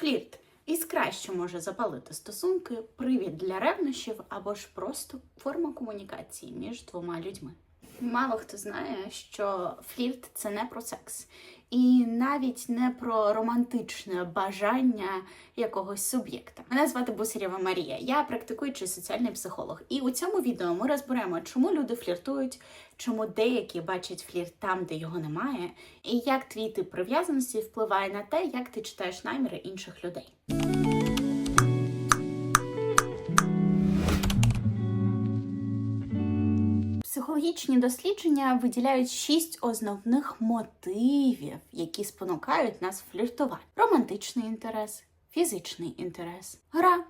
Флірт іскра, що може запалити стосунки, привід для ревнощів або ж просто форма комунікації між двома людьми. Мало хто знає, що флірт це не про секс, і навіть не про романтичне бажання якогось суб'єкта. Мене звати Бусарєва Марія, я практикуючий соціальний психолог. І у цьому відео ми розберемо, чому люди фліртують, чому деякі бачать флірт там, де його немає, і як твій тип прив'язаності впливає на те, як ти читаєш наміри інших людей. Психологічні дослідження виділяють шість основних мотивів, які спонукають нас фліртувати: романтичний інтерес, фізичний інтерес, гра,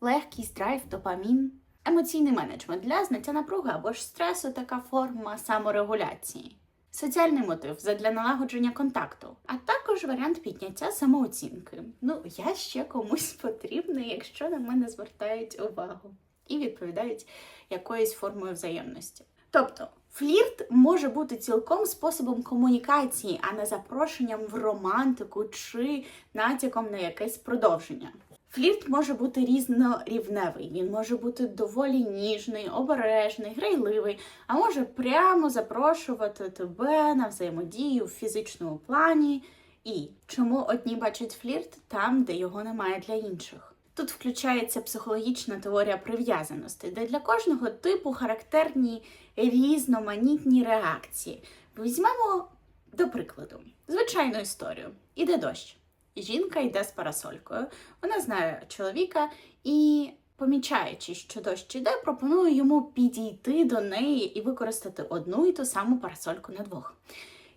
легкість, драйв, допамін, емоційний менеджмент для зняття напруги або ж стресу, така форма саморегуляції. Соціальний мотив задля налагодження контакту, а також варіант підняття самооцінки. Ну, я ще комусь потрібний, якщо на мене звертають увагу і відповідають якоюсь формою взаємності. Тобто, флірт може бути цілком способом комунікації, а не запрошенням в романтику чи натяком на якесь продовження. Флірт може бути різнорівневий, він може бути доволі ніжний, обережний, грайливий, а може прямо запрошувати тебе на взаємодію в фізичному плані. І чому одні бачать флірт там, де його немає для інших. Тут включається психологічна теорія прив'язаності, де для кожного типу характерні різноманітні реакції. Візьмемо до прикладу звичайну історію. Іде дощ. Жінка йде з парасолькою. Вона знає чоловіка і, помічаючи, що дощ іде, пропонує йому підійти до неї і використати одну і ту саму парасольку на двох.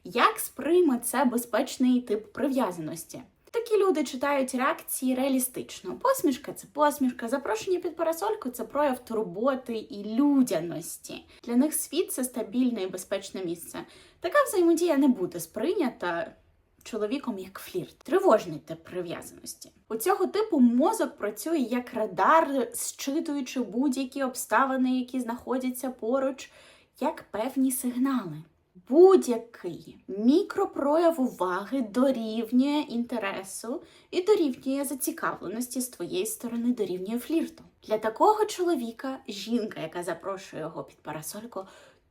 Як сприйме це безпечний тип прив'язаності? Такі люди читають реакції реалістично. Посмішка це посмішка, запрошення під парасольку це прояв турботи і людяності. Для них світ це стабільне і безпечне місце. Така взаємодія не буде сприйнята чоловіком як флірт. Тривожний тип прив'язаності. У цього типу мозок працює як радар, зчитуючи будь-які обставини, які знаходяться поруч, як певні сигнали. Будь-який мікропрояв уваги дорівнює інтересу і дорівнює зацікавленості з твоєї сторони, дорівнює флірту. Для такого чоловіка жінка, яка запрошує його під парасольку,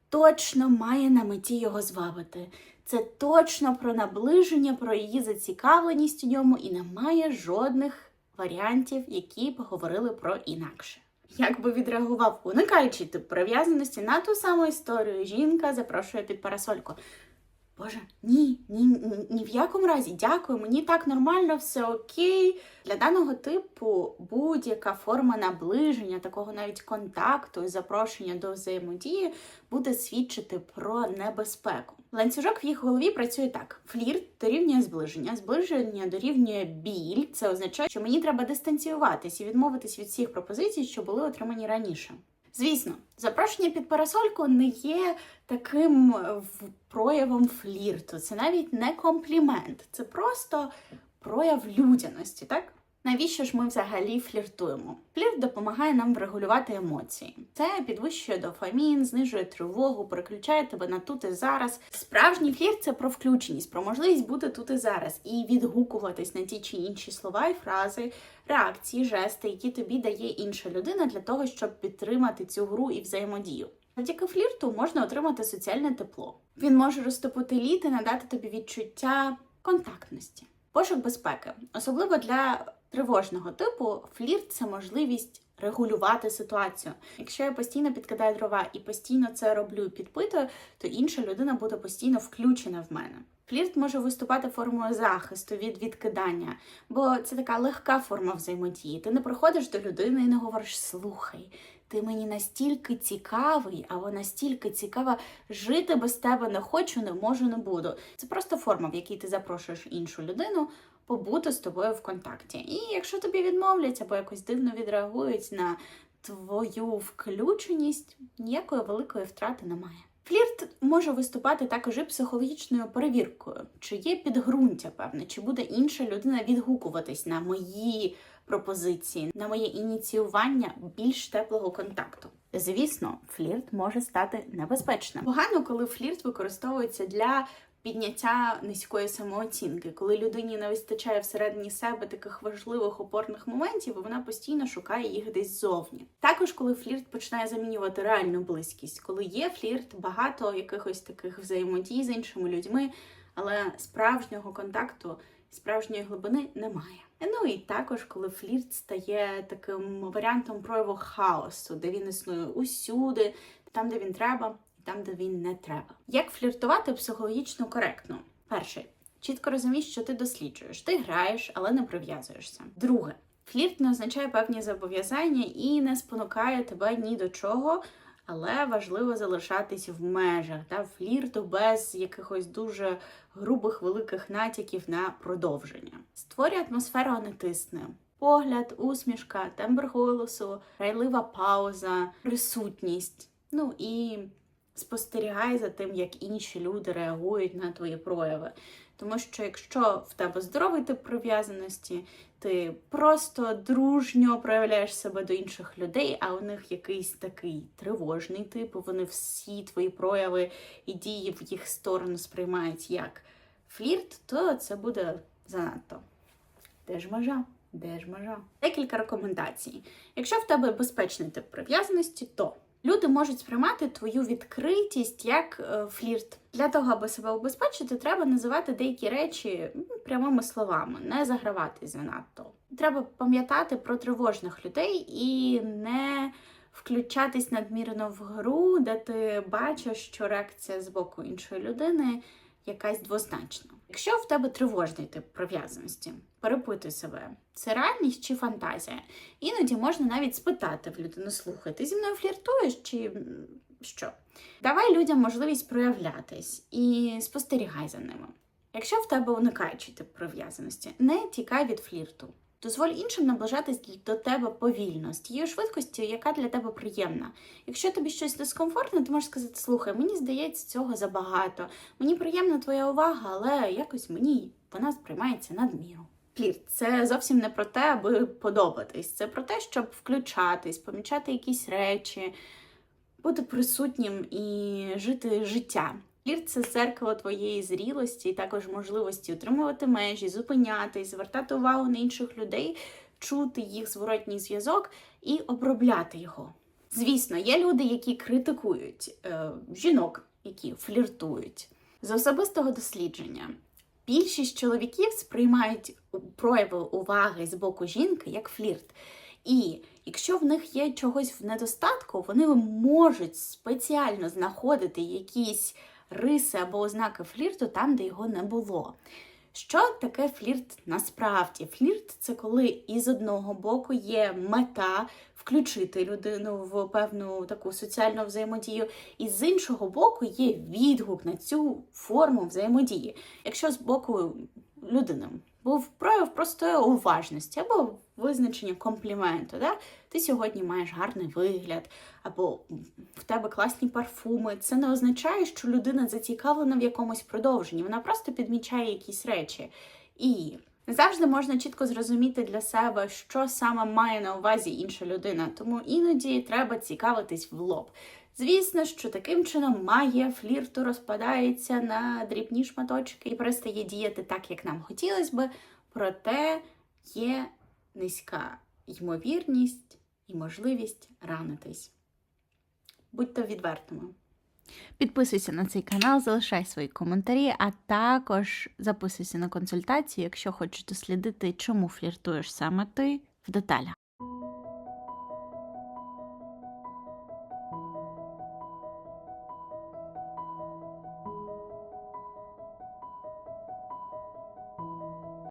точно має на меті його звабити. Це точно про наближення, про її зацікавленість у ньому і немає жодних варіантів, які б говорили про інакше. Як би відреагував уникаючи тип прив'язаності на ту саму історію, жінка запрошує під парасольку. Боже, ні, ні, ні, ні в якому разі, дякую, мені так нормально, все окей. Для даного типу будь-яка форма наближення, такого навіть контакту і запрошення до взаємодії буде свідчити про небезпеку. Ланцюжок в їх голові працює так: флірт дорівнює зближення, зближення дорівнює біль. Це означає, що мені треба дистанціюватись і відмовитись від всіх пропозицій, що були отримані раніше. Звісно, запрошення під парасольку не є таким проявом флірту. Це навіть не комплімент, це просто прояв людяності, так? Навіщо ж ми взагалі фліртуємо? Флірт допомагає нам врегулювати емоції. Це підвищує дофамін, знижує тривогу, переключає тебе на тут і зараз. Справжній флірт це про включеність, про можливість бути тут і зараз і відгукуватись на ті чи інші слова і фрази, реакції, жести, які тобі дає інша людина для того, щоб підтримати цю гру і взаємодію. Завдяки флірту можна отримати соціальне тепло. Він може розтопити лід і надати тобі відчуття контактності. Пошук безпеки, особливо для тривожного типу, флірт це можливість регулювати ситуацію. Якщо я постійно підкидаю дрова і постійно це роблю підпитую, то інша людина буде постійно включена в мене. Флірт може виступати формою захисту від відкидання, бо це така легка форма взаємодії. Ти не приходиш до людини і не говориш слухай. Ти мені настільки цікавий, або настільки цікава, жити без тебе не хочу, не можу, не буду. Це просто форма, в якій ти запрошуєш іншу людину побути з тобою в контакті. І якщо тобі відмовлять або якось дивно відреагують на твою включеність, ніякої великої втрати немає. Флірт може виступати також і психологічною перевіркою, чи є підґрунтя певне, чи буде інша людина відгукуватись на мої пропозиції, на моє ініціювання більш теплого контакту. Звісно, флірт може стати небезпечним. Погано, коли флірт використовується для підняття низької самооцінки, коли людині не вистачає всередині себе таких важливих опорних моментів, і вона постійно шукає їх десь зовні. Також, коли флірт починає замінювати реальну близькість, коли є флірт, багато якихось таких взаємодій з іншими людьми, але справжнього контакту, справжньої глибини немає. Ну і також, коли флірт стає таким варіантом прояву хаосу, де він існує усюди, там, де він треба, там, де він не треба. Як фліртувати психологічно коректно? Перше, чітко розумієш, що ти досліджуєш. Ти граєш, але не прив'язуєшся. Друге, флірт не означає певні зобов'язання і не спонукає тебе ні до чого. Але важливо залишатись в межах та флірту без якихось дуже грубих великих натяків на продовження. Створює атмосферу, не тисне. Погляд, усмішка, тембр голосу, грайлива пауза, присутність. Ну і спостерігай за тим, як інші люди реагують на твої прояви. Тому що якщо в тебе здоровий тип прив'язаності, ти просто дружньо проявляєш себе до інших людей, а у них якийсь такий тривожний тип, вони всі твої прояви і дії в їх сторону сприймають як флірт, то це буде занадто. Де ж межа? Де ж межа? Декілька рекомендацій. Якщо в тебе безпечний тип прив'язаності, то люди можуть сприймати твою відкритість як е, флірт. Для того, аби себе убезпечити, треба називати деякі речі прямими словами, не заграватись занадто. Треба пам'ятати про тривожних людей і не включатись надмірно в гру, де ти бачиш, що реакція з боку іншої людини якась двозначна. Якщо в тебе тривожний тип прив'язаності, перепитуй себе, це реальність чи фантазія. Іноді можна навіть спитати в людину: слухай, ти зі мною фліртуєш чи що? Давай людям можливість проявлятись і спостерігай за ними. Якщо в тебе уникаючий тип прив'язаності, не тікай від флірту. Дозволь іншим наближатись до тебе повільно, з тією швидкістю, яка для тебе приємна. Якщо тобі щось дискомфортне, ти можеш сказати: слухай, мені здається, цього забагато. Мені приємна твоя увага, але якось мені вона сприймається надміру. Флірт це зовсім не про те, аби подобатись. Це про те, щоб включатись, помічати якісь речі, бути присутнім і жити життя. Флірт це зеркало твоєї зрілості і також можливості утримувати межі, зупинятись, звертати увагу на інших людей, чути їх зворотній зв'язок і обробляти його. Звісно, є люди, які критикують е, жінок, які фліртують. З особистого дослідження більшість чоловіків сприймають прояви уваги з боку жінки як флірт. І якщо в них є чогось в недостатку, вони можуть спеціально знаходити якісь риси або ознаки флірту там, де його не було. Що таке флірт насправді? Флірт це коли із одного боку є мета включити людину в певну таку соціальну взаємодію, і з іншого боку є відгук на цю форму взаємодії. Якщо з боку людини був прояв простої уважності або визначення компліменту, да? ти сьогодні маєш гарний вигляд, або в тебе класні парфуми. Це не означає, що людина зацікавлена в якомусь продовженні. Вона просто підмічає якісь речі. І завжди можна чітко зрозуміти для себе, що саме має на увазі інша людина, тому іноді треба цікавитись в лоб. Звісно, що таким чином магія флірту розпадається на дрібні шматочки і перестає діяти так, як нам хотілося би, проте є низька ймовірність і можливість ранитись. Будьте відвертими. Підписуйся на цей канал, залишай свої коментарі, а також записуйся на консультацію, якщо хочеш дослідити, чому фліртуєш саме ти в деталях.